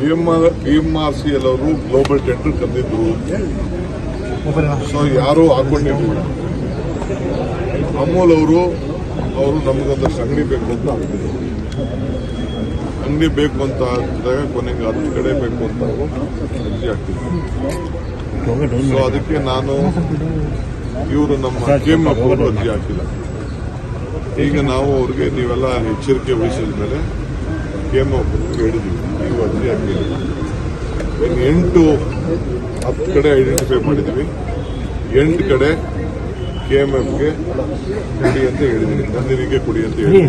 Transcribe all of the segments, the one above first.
B M B M R C L ಅವರು global tender ಕರೆದಿದ್ರು so ಯಾರು ಹಾಕೊಂಡಿರ್ಲಿಲ್ಲ. ಅಮೂಲ್ ಅವರು ಅವರು ನಮಗೊಂದಷ್ಟು ಅಂಗಡಿ ಬೇಕು ಅಂತ ಅಂಗಡಿ ಬೇಕು ಅಂತ ಹಾಕಿದಾಗ ಕೊನೆಗೆ ಹತ್ತು ಕಡೆ ಬೇಕು ಅಂತ ಅರ್ಜಿ ಹಾಕ್ತಿದ್ರು ಸೊ ಅದಕ್ಕೆ ನಾನು ಇವರು ನಮ್ಮ ಗೇಮ್ ಅವರು ಅರ್ಜಿ ಹಾಕಿಲ್ಲ. ಈಗ ನಾವು ಅವ್ರಿಗೆ ನೀವೆಲ್ಲ ಎಚ್ಚರಿಕೆ ವಹಿಸಿದ ಮೇಲೆ ಗೇಮ್ ಎಂ ಎಫ್ ಹೇಳಿದ್ವಿ ಆಗಲಿಲ್ಲ ಎಂಟು ಹತ್ತು ಕಡೆ ಐಡೆಂಟಿಫೈ ಮಾಡಿದ್ವಿ ಎಂಟು ಕಡೆ ಕೆ ಎಂ ಎಫ್ಗೆ ಕುಡಿ ಅಂತ ಹೇಳಿದ್ದೀನಿ. ನಂದಿನಿಗೆ ಕುಡಿ ಅಂತ ಹೇಳಿ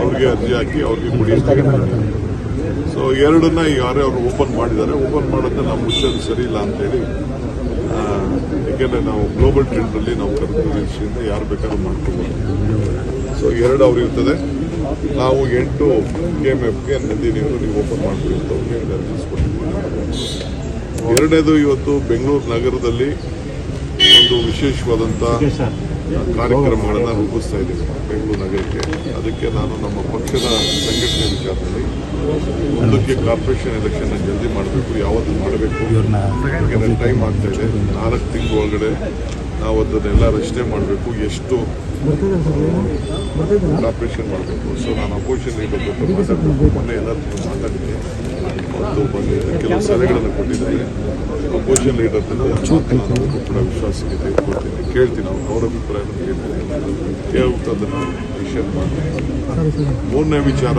ಅವ್ರಿಗೆ ಅರ್ಜಿ ಹಾಕಿ ಅವ್ರಿಗೆ ಕುಡಿ ಅಂತ ಸೊ ಎರಡನ್ನ ಯಾರೇ ಅವರು ಓಪನ್ ಮಾಡಿದ್ದಾರೆ ಓಪನ್ ಮಾಡೋದನ್ನ ನಾವು ಮುಚ್ಚೋದು ಸರಿ ಇಲ್ಲ ಅಂತೇಳಿ ಯಾಕೆಂದರೆ ನಾವು ಗ್ಲೋಬಲ್ ಟ್ರೆಂಡಲ್ಲಿ ನಾವು ಕರ್ಕೊಂಡು ಯಾರು ಬೇಕಾದ್ರೂ ಮಾಡ್ಕೋಬೋದು. ಸೊ ಎರಡು ಅವ್ರು ಇರ್ತದೆ. ನಾವು ಎಂಟು ಕೆ ಎಂ ಎಫ್ಗೆ ನಂದಿನಿಯವರು ನೀವು ಓಪನ್ ಅಂತ ಅರ್ಜಿ ಎರಡನೇದು ಇವತ್ತು ಬೆಂಗಳೂರು ನಗರದಲ್ಲಿ ಒಂದು ವಿಶೇಷವಾದಂಥ ಕಾರ್ಯಕ್ರಮಗಳನ್ನು ರೂಪಿಸ್ತಾ ಇದ್ದೀವಿ ಬೆಂಗಳೂರು ನಗರಕ್ಕೆ. ಅದಕ್ಕೆ ನಾನು ನಮ್ಮ ಪಕ್ಷದ ಸಂಘಟನೆ ವಿಚಾರದಲ್ಲಿ ಮುಂದಕ್ಕೆ ಕಾರ್ಪೊರೇಷನ್ ಎಲೆಕ್ಷನ್ ಜಲ್ದಿ ಮಾಡಬೇಕು ಯಾವತ್ತು ಮಾಡಬೇಕು. ಯಾಕಂದ್ರೆ ಟೈಮ್ ಆಗ್ತಾ ಇದೆ. ನಾಲ್ಕು ತಿಂಗಳ ಒಳಗಡೆ ನಾವು ಅದನ್ನೆಲ್ಲ ರಚನೆ ಮಾಡಬೇಕು ಎಷ್ಟು ಆಪ್ರೇಷನ್ ಮಾಡಬೇಕು. ಸೊ ನಾನು ಅಪೋಸಿಷನ್ ಮಾತಾಡಬೇಕು ಮೊನ್ನೆ ಎಲ್ಲರ ಮಾತಾಡಿದ್ದೆ ಒಂದು ಬಂದಿದ್ದ ಕೆಲವು ಸಲಹೆಗಳನ್ನು ಕೊಟ್ಟಿದ್ದಾರೆ. ಅಪೋಸಿಷನ್ ಲೀಡರ್ ಕೂಡ ವಿಶ್ವಾಸಕ್ಕೆ ತೆಗೆದುಕೊಳ್ತೀನಿ. ಕೇಳ್ತೀನಿ ಅವ್ರು ಅಭಿಪ್ರಾಯನ ಕೇಳ್ತೀನಿ ಕೇಳ್ಬಿಟ್ಟು ಅದನ್ನು ಡಿಸಿಷನ್ ಮಾಡ್ತೀನಿ ಮೂರನೇ ವಿಚಾರ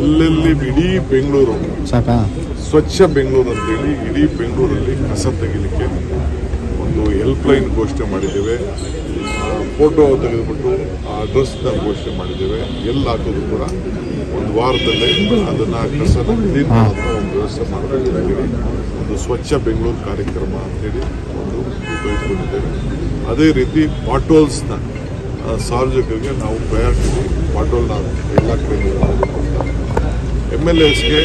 ಎಲ್ಲೆಲ್ಲಿ ಇಡೀ ಬೆಂಗಳೂರು ಸ್ವಚ್ಛ ಬೆಂಗಳೂರು ಅಂತೇಳಿ ಇಡೀ ಬೆಂಗಳೂರಲ್ಲಿ ಕಸ ತೆಗಿಲಿಕ್ಕೆ ಒಂದು ಹೆಲ್ಪ್ ಲೈನ್ ಘೋಷಣೆ ಮಾಡಿದ್ದೇವೆ. ಫೋಟೋ ತೆಗೆದುಬಿಟ್ಟು ಆ ಅಡ್ರೆಸ್ನ ಘೋಷಣೆ ಮಾಡಿದ್ದೇವೆ. ಎಲ್ಲಿ ಹಾಕೋದು ಕೂಡ ಒಂದು ವಾರದಲ್ಲೇ ಅದನ್ನು ಕಸನ ಕ್ಲೀನ್ ಒಂದು ವ್ಯವಸ್ಥೆ ಮಾಡಬೇಕಾಗಿದೆ ಒಂದು ಸ್ವಚ್ಛ ಬೆಂಗಳೂರು ಕಾರ್ಯಕ್ರಮ ಅಂತೇಳಿ ಒಂದು ತೆಗೆದುಕೊಂಡಿದ್ದೇವೆ ಅದೇ ರೀತಿ ಪಾಟೋಲ್ಸ್ನ ಸಾರ್ವಜನಿಕರಿಗೆ ನಾವು ಪ್ರಯಾರಿಟಿ ಪಾಟೋಲ್ನ ಎಲ್ಲ ಕಡೆ ಎಂ ಎಲ್ ಎಸ್ಗೆ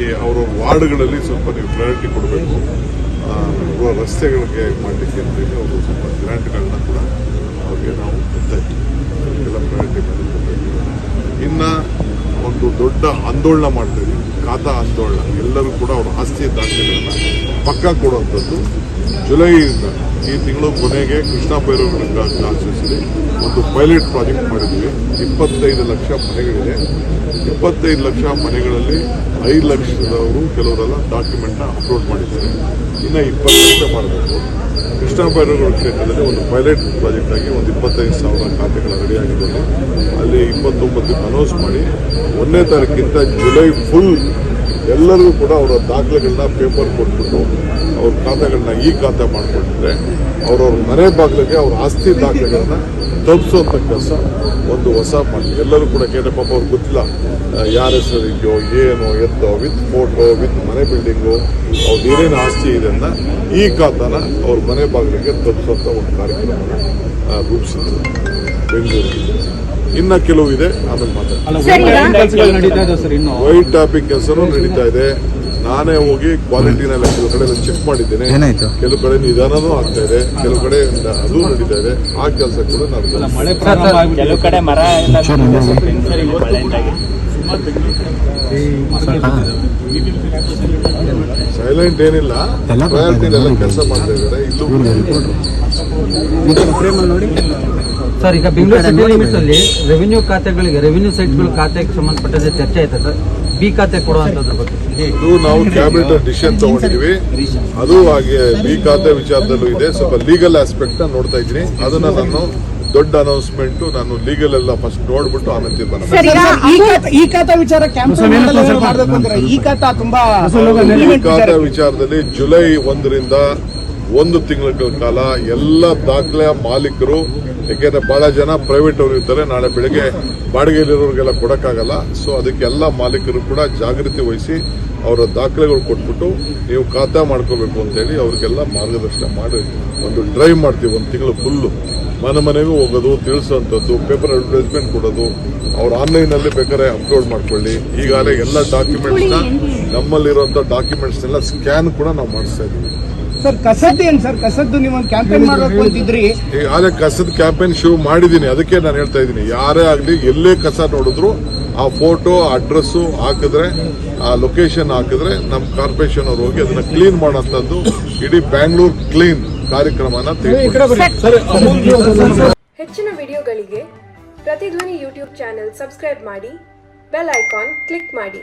ಈ ಅವರ ವಾರ್ಡ್ಗಳಲ್ಲಿ ಸ್ವಲ್ಪ ನೀವು ಪ್ರಯಾರಿಟಿ ಕೊಡಬೇಕು. ರಸ್ತೆಗಳಿಗೆ ಮಾಡಲಿಕ್ಕೆ ಅಂತೇಳಿ ಅವರು ಸ್ವಲ್ಪ ಗ್ರ್ಯಾಂಟ್ಗಳನ್ನ ಕೂಡ ಅವ್ರಿಗೆ ನಾವು ಕೊಡ್ತಾ ಇದ್ದೀವಿ. ಎಲ್ಲ ಪ್ರಯಾರಿಟಿ ಮೇಲೆ ಇನ್ನು ಒಂದು ದೊಡ್ಡ ಆಂದೋಲನ ಮಾಡ್ತಾ ಇದ್ದೀವಿ. ಖಾತಾ ಆಂದೋಲನ ಎಲ್ಲರೂ ಕೂಡ ಅವ್ರ ಆಸ್ತಿಯ ದಾಖಲೆಗಳನ್ನ ಪಕ್ಕ ಕೊಡುವಂಥದ್ದು ಜುಲೈಯಿಂದ ಈ ತಿಂಗಳು ಕೊನೆಗೆ ಕೃಷ್ಣ ಭೈರವ ಕಾನ್ಸ್ಟಿಟ್ಯೂನ್ಸಿಲಿ ಒಂದು ಪೈಲಟ್ ಪ್ರಾಜೆಕ್ಟ್ ಮಾಡಿದ್ವಿ ಇಪ್ಪತ್ತೈದು ಲಕ್ಷ ಮನೆಗಳಿದೆ. ಇಪ್ಪತ್ತೈದು ಲಕ್ಷ ಮನೆಗಳಲ್ಲಿ ಐದು ಲಕ್ಷದವರು ಕೆಲವರೆಲ್ಲ ಡಾಕ್ಯುಮೆಂಟ್ನ ಅಪ್ಲೋಡ್ ಮಾಡಿದ್ದಾರೆ. ಇನ್ನು ಇಪ್ಪತ್ತು ಲಕ್ಷ ಮಾಡಬೇಕು. ಕೃಷ್ಣಭೈರಗಳ ಕ್ಷೇತ್ರದಲ್ಲಿ ಒಂದು ಪೈಲಟ್ ಪ್ರಾಜೆಕ್ಟ್ ಆಗಿ ಒಂದು ಇಪ್ಪತ್ತೈದು ಸಾವಿರ ಖಾತೆಗಳ ರೆಡಿ ಅಲ್ಲಿ ಇಪ್ಪತ್ತೊಂಬತ್ತಕ್ಕೆ ಅನೌನ್ಸ್ ಮಾಡಿ, ಒಂದನೇ ತಾರೀಕಿಂತ ಜುಲೈ ಫುಲ್ ಎಲ್ಲರಿಗೂ ಕೂಡ ಅವರ ದಾಖಲೆಗಳನ್ನ ಪೇಪರ್ ಕೊಟ್ಬಿಟ್ಟು ಅವ್ರ ಖಾತೆಗಳನ್ನ ಈ ಖಾತೆ ಮಾಡಿಕೊಂಡಿದ್ರೆ ಅವ್ರವ್ರ ಮನೆ ಬಾಗಿಲಿಗೆ ಅವ್ರ ಆಸ್ತಿ ದಾಖಲೆಗಳನ್ನ ತಲುಪಿಸುವಂಥ ಕೆಲಸ ಒಂದು ಹೊಸ ಮಾಡಿ ಎಲ್ಲರೂ ಕೂಡ ಕೇಳಿ ಪಾಪ ಅವ್ರಿಗೆ ಗೊತ್ತಿಲ್ಲ ಯಾರು ಹೆಸರು ಇದೆಯೋ ಏನೋ ಎತ್ತೋ ವಿತ್ ಫೋಟೋ ವಿತ್ ಮನೆ ಬಿಲ್ಡಿಂಗು ಅವ್ರದ್ದು ಏನೇನು ಆಸ್ತಿ ಇದೆ ಅಂತ ಈ ಖಾತನ ಅವ್ರ ಮನೆ ಬಾಗಿಲಿಗೆ ತಲುಪಿಸುವಂಥ ಒಂದು ಕಾರ್ಯಕ್ರಮ ಆ, ರೂಪಿಸಿದ್ರು ಬೆಂಗಳೂರಿಗೆ ಇನ್ನ ಕೆಲವು ಇದೆ ಆಮೇಲೆ ಮಾತಾಡ್ತಾರೆ ವೈಟ್ ಟಾಪಿಕ್ ಕೆಲಸನೂ ನಡೀತಾ ಇದೆ. ನಾನೇ ಹೋಗಿ ಕ್ವಾಲಿಟಿನೆಲ್ಲ ಕೆಲವು ಕಡೆ ಚೆಕ್ ಮಾಡಿದ್ದೇನೆ. ಏನಾಯ್ತು? ಕೆಲವು ಕಡೆ ನಿಧಾನನೂ ಆಗ್ತಾ ಇದೆ. ಕೆಲವು ಕಡೆ ಅದು ನಡೀತಾ ಇದೆ. ಆ ಕೆಲಸ ಕೂಡ ನಾನು ಕೆಲವು ಕಡೆ ಮರ ಸೈಲೆಂಟ್ ಏನಿಲ್ಲ. ಎಲ್ಲ ಕೆಲಸ ಮಾಡ್ತಾ ಇದ್ದಾರೆ. ಇಲ್ಲೂ ಫ್ರೇಮಲ್ಲಿ ನೋಡಿ. ಸರ್ ಈಗ ಬೆಂಗಳೂರು ಸಿಟಿ ಲಿಮಿಟ್ಸ್ ಅಲ್ಲಿ ರೆವಿನ್ಯೂ ಖಾತೆಗಳಿಗೆ ರೆವಿನ್ಯೂ ಸೈಟ್ಗಳ ಖಾತೆಗೆ ಸಂಬಂಧಪಟ್ಟಂತೆ ಚರ್ಚೆ ಆಯ್ತಾ ಸರ್? ಬಿ ಖಾತೆ ಕೊಡುವಂತದ್ರ ಬಗ್ಗೆ ಇದು ನಾವು ಕ್ಯಾಬಿನೆಟ್ ಡಿಸಿಷನ್ ತಗೊಂಡಿದೀವಿ ಅದು ಹಾಗೆ ಬಿ ಖಾತೆ ವಿಚಾರದಲ್ಲೂ ಇದೆ ಸ್ವಲ್ಪ ಲೀಗಲ್ ಆಸ್ಪೆಕ್ಟ್ ನೋಡ್ತಾ ಇದ್ದೀನಿ ಅದನ್ನ ನಾನು ದೊಡ್ಡ ಅನೌನ್ಸ್ಮೆಂಟ್ ನಾನು ಲೀಗಲ್ ಎಲ್ಲ ಫಸ್ಟ್ ನೋಡ್ಬಿಟ್ಟು ಆಮೇಲೆ ತೀರ್ಮಾನ ಖಾತಾ- ವಿಚಾರ ಖಾತಾ ತುಂಬಾ ಈ ಖಾತೆ ವಿಚಾರದಲ್ಲಿ ಜುಲೈ ಒಂದರಿಂದ ಒಂದು ತಿಂಗಳ ಕಾಲ ಎಲ್ಲ ದಾಖಲೆಯ ಮಾಲೀಕರು ಯಾಕೆಂದ್ರೆ ಬಹಳ ಜನ ಪ್ರೈವೇಟ್ ಅವರು ಇರ್ತಾರೆ ನಾಳೆ ಬೆಳಿಗ್ಗೆ ಬಾಡಿಗೆಯಲ್ಲಿರೋರಿಗೆಲ್ಲ ಕೊಡೋಕ್ಕಾಗಲ್ಲ. ಸೊ ಅದಕ್ಕೆ ಎಲ್ಲ ಮಾಲೀಕರು ಕೂಡ ಜಾಗೃತಿ ವಹಿಸಿ ಅವರ ದಾಖಲೆಗಳು ಕೊಟ್ಬಿಟ್ಟು ನೀವು ಖಾತಾ ಮಾಡ್ಕೋಬೇಕು ಅಂತೇಳಿ ಅವ್ರಿಗೆಲ್ಲ ಮಾರ್ಗದರ್ಶನ ಮಾಡಿ ಒಂದು ಡ್ರೈವ್ ಮಾಡ್ತೀವಿ ಒಂದು ತಿಂಗಳು ಫುಲ್ಲು ಮನೆ ಮನೆಗೂ ಹೋಗೋದು ತಿಳಿಸುವಂಥದ್ದು ಪೇಪರ್ ಅಡ್ವರ್ಟೈಸ್ಮೆಂಟ್ ಕೊಡೋದು ಅವ್ರು ಆನ್ಲೈನಲ್ಲಿ ಬೇಕಾದ್ರೆ ಅಪ್ಲೋಡ್ ಮಾಡ್ಕೊಳ್ಳಿ. ಈಗಾಗಲೇ ಎಲ್ಲ ಡಾಕ್ಯುಮೆಂಟ್ಸ್ನ ನಮ್ಮಲ್ಲಿರುವಂಥ ಡಾಕ್ಯುಮೆಂಟ್ಸ್ನೆಲ್ಲ ಸ್ಕ್ಯಾನ್ ಕೂಡ ನಾವು ಮಾಡಿಸ್ತಾ ಇದ್ದೀವಿ. ಸರ್ ಕಸದ್ದು ಏನ್ ಸರ್? ಕಸದ್ದು ಕ್ಯಾಂಪೇನ್ ಮಾಡಬೇಕು ಅಂತಿದ್ರಿ. ಈಗಾಗಲೇ ಕಸದ ಕ್ಯಾಂಪೇನ್ ಶುರು ಮಾಡಿದ್ದೀನಿ ಅದಕ್ಕೆ ನಾನು ಹೇಳ್ತಾ ಇದ್ದೀನಿ. ಯಾರೇ ಆಗಲಿ ಎಲ್ಲೇ ಕಸ ನೋಡಿದ್ರು ಆ ಫೋಟೋ ಅಡ್ರೆಸ್ಸು ಹಾಕಿದ್ರೆ ಆ ಲೊಕೇಶನ್ ಹಾಕಿದ್ರೆ ನಮ್ಮ ಕಾರ್ಪೊರೇಷನ್ ಅವ್ರು ಹೋಗಿ ಅದನ್ನ ಕ್ಲೀನ್ ಮಾಡೋಂಥದ್ದು ಇಡೀ ಬ್ಯಾಂಗ್ಳೂರ್ ಕ್ಲೀನ್ ಕಾರ್ಯಕ್ರಮನ ಹೆಚ್ಚಿನ ವಿಡಿಯೋಗಳಿಗೆ ಪ್ರತಿಧ್ವನಿ ಯೂಟ್ಯೂಬ್ ಚಾನೆಲ್ ಸಬ್ಸ್ಕ್ರೈಬ್ ಮಾಡಿ ಬೆಲ್ ಐಕಾನ್ ಕ್ಲಿಕ್ ಮಾಡಿ.